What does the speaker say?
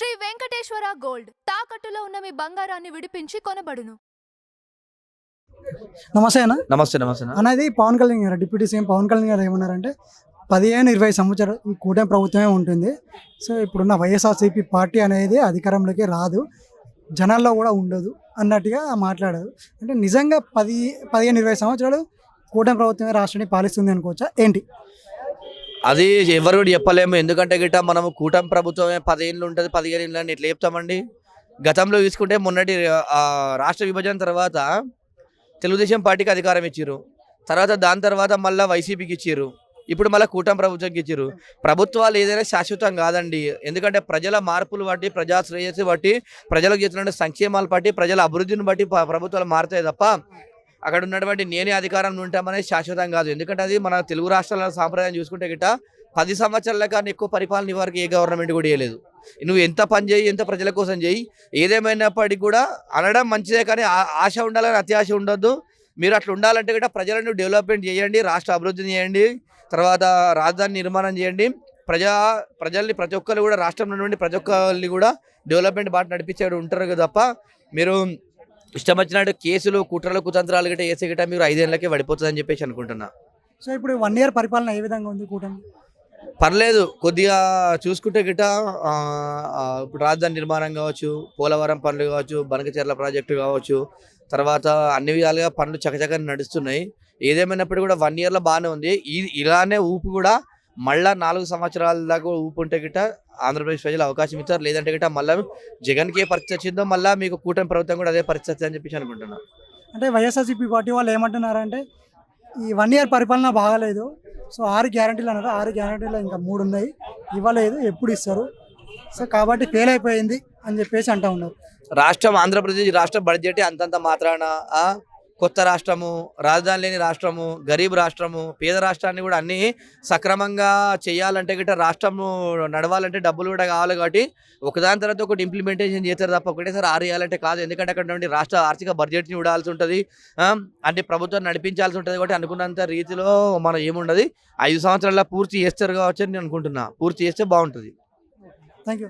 Shri Venkateswara gold. తాకట్టులో ఉన్న మీ బంగారాన్ని విడిపించి కొనబడును. నమస్తే అన్న. నమస్తే నమస్తే అన్న. అనేది పవన్ కళ్యాణ్ గారు డిప్యూటీ సీఎం పవన్ కళ్యాణ్ గారు ఏమన్నారంటే పదిహేను ఇరవై సంవత్సరాలు ఈ కూటమి ప్రభుత్వమే ఉంటుంది. సో ఇప్పుడున్న వైఎస్ఆర్సీపీ పార్టీ అనేది అధికారంలోకి రాదు. జనాల్లో కూడా ఉండదు అన్నట్టుగా మాట్లాడారు. అంటే నిజంగా పది పదిహేను ఇరవై సంవత్సరాలు కూటమి ప్రభుత్వమే రాష్ట్రాన్ని పాలిస్తుంది అనుకోవచ్చా? ఏంటి? అది ఎవరు కూడా చెప్పలేము. ఎందుకంటే గిట్ట మనము కూటమి ప్రభుత్వమే పదిహేళ్ళు ఉంటుంది పదిహేను ఏళ్ళు అని ఎట్లా చెప్తామండి? గతంలో తీసుకుంటే మొన్నటి రాష్ట్ర విభజన తర్వాత తెలుగుదేశం పార్టీకి అధికారం ఇచ్చారు తర్వాత దాని తర్వాత మళ్ళీ వైసీపీకి ఇచ్చారు ఇప్పుడు మళ్ళీ కూటమి ప్రభుత్వంకి ఇచ్చారు ప్రభుత్వాలు ఏదైనా శాశ్వతం కాదండి. ఎందుకంటే ప్రజల మార్పులు బట్టి ప్రజా శ్రేయస్సు బట్టి ప్రజలకు చేస్తున్న సంక్షేమాలు బట్టి ప్రజల అభివృద్ధిని బట్టి ప్రభుత్వాలు మారుతాయి తప్ప అక్కడ ఉన్నటువంటి నేనే అధికారంలో ఉంటామనేది శాశ్వతం కాదు. ఎందుకంటే అది మన తెలుగు రాష్ట్రాల సాంప్రదాయం చూసుకుంటే గిట్ట పది సంవత్సరాల కన్నా ఎక్కువ పరిపాలన వరకు ఏ గవర్నమెంట్ కూడా చేయలేదు నువ్వు ఎంత పని చేయి ఎంత ప్రజల కోసం చేయి ఏదేమైనప్పటికీ కూడా అనడం మంచిదే కానీ ఆ- ఆశ ఉండాలని అత్యాశ ఉండొద్దు. మీరు అట్లా ఉండాలంటే కూడా ప్రజలను డెవలప్మెంట్ చేయండి రాష్ట్ర అభివృద్ధిని చేయండి తర్వాత రాజధాని నిర్మాణం చేయండి. ప్రజా ప్రజల్ని ప్రతి ఒక్కరు కూడా రాష్ట్రంలో నుండి ప్రతి ఒక్కరిని కూడా డెవలప్మెంట్ బాట నడిపించేవాడు ఉంటారు తప్ప మీరు ఇష్టం వచ్చినట్టు కేసులు కుట్రలు కుతంత్రాలు గిట్ట వేసే గిట్ట మీరు ఐదేళ్ళకే పడిపోతుందని చెప్పేసి అనుకుంటున్నా. సో ఇప్పుడు వన్ ఇయర్ పరిపాలన ఏ విధంగా ఉంది కూటమి? పర్లేదు కొద్దిగా చూసుకుంటే గిట్ట ఇప్పుడు రాజధాని నిర్మాణం కావచ్చు పోలవరం పనులు కావచ్చు బనకచెర్ల ప్రాజెక్టు కావచ్చు తర్వాత అన్ని విధాలుగా పనులు చకచక నడుస్తున్నాయి. ఏదేమైనప్పుడు కూడా వన్ ఇయర్లో బాగానే ఉంది. ఇలానే ఊపు కూడా మళ్ళా నాలుగు సంవత్సరాల దాకా ఊపు ఉంటే గిట్ట ఆంధ్రప్రదేశ్ ప్రజలు అవకాశం ఇస్తారు లేదంటే గిట్ట మళ్ళీ జగన్కి ఏ పరిస్థితి వచ్చిందో మళ్ళీ మీకు కూటమి ప్రభుత్వం కూడా అదే పరిస్థితి అని చెప్పేసి అనుకుంటున్నా. అంటే వైఎస్ఆర్సీపీ పార్టీ వాళ్ళు ఏమంటున్నారంటే ఈ వన్ ఇయర్ పరిపాలన బాగాలేదు. సో ఆరు గ్యారంటీలు అన్నారు. ఆరు గ్యారంటీలు ఇంకా మూడు ఉన్నాయి. ఇవ్వలేదు ఎప్పుడు ఇస్తారు? సో కాబట్టి ఫెయిల్ అయిపోయింది అని చెప్పేసి అంటా ఉన్నారు. రాష్ట్రం ఆంధ్రప్రదేశ్ రాష్ట్ర బడ్జెట్ అంతంత మాత్రాన కొత్త రాష్ట్రము రాజధాని లేని రాష్ట్రము గరీబ్ రాష్ట్రము పేద రాష్ట్రాన్ని కూడా అన్నీ సక్రమంగా చేయాలంటే గిట్ట రాష్ట్రము నడవాలంటే డబ్బులు కూడా కావాలి కాబట్టి ఒకదాని తర్వాత ఒకటి ఇంప్లిమెంటేషన్ చేస్తారు తప్ప ఒకటేసారి ఆరేయాలంటే చేయాలంటే కాదు. ఎందుకంటే అక్కడ నుండి రాష్ట్ర ఆర్థిక బడ్జెట్ని చూడాల్సి ఉంటుంది. అంటే ప్రభుత్వం నడిపించాల్సి ఉంటుంది కాబట్టి అనుకున్నంత రీతిలో మనం ఏముండదు. ఐదు సంవత్సరాల పూర్తి చేస్తారు కావచ్చు అని నేను అనుకుంటున్నా. పూర్తి చేస్తే బాగుంటుంది. Thank you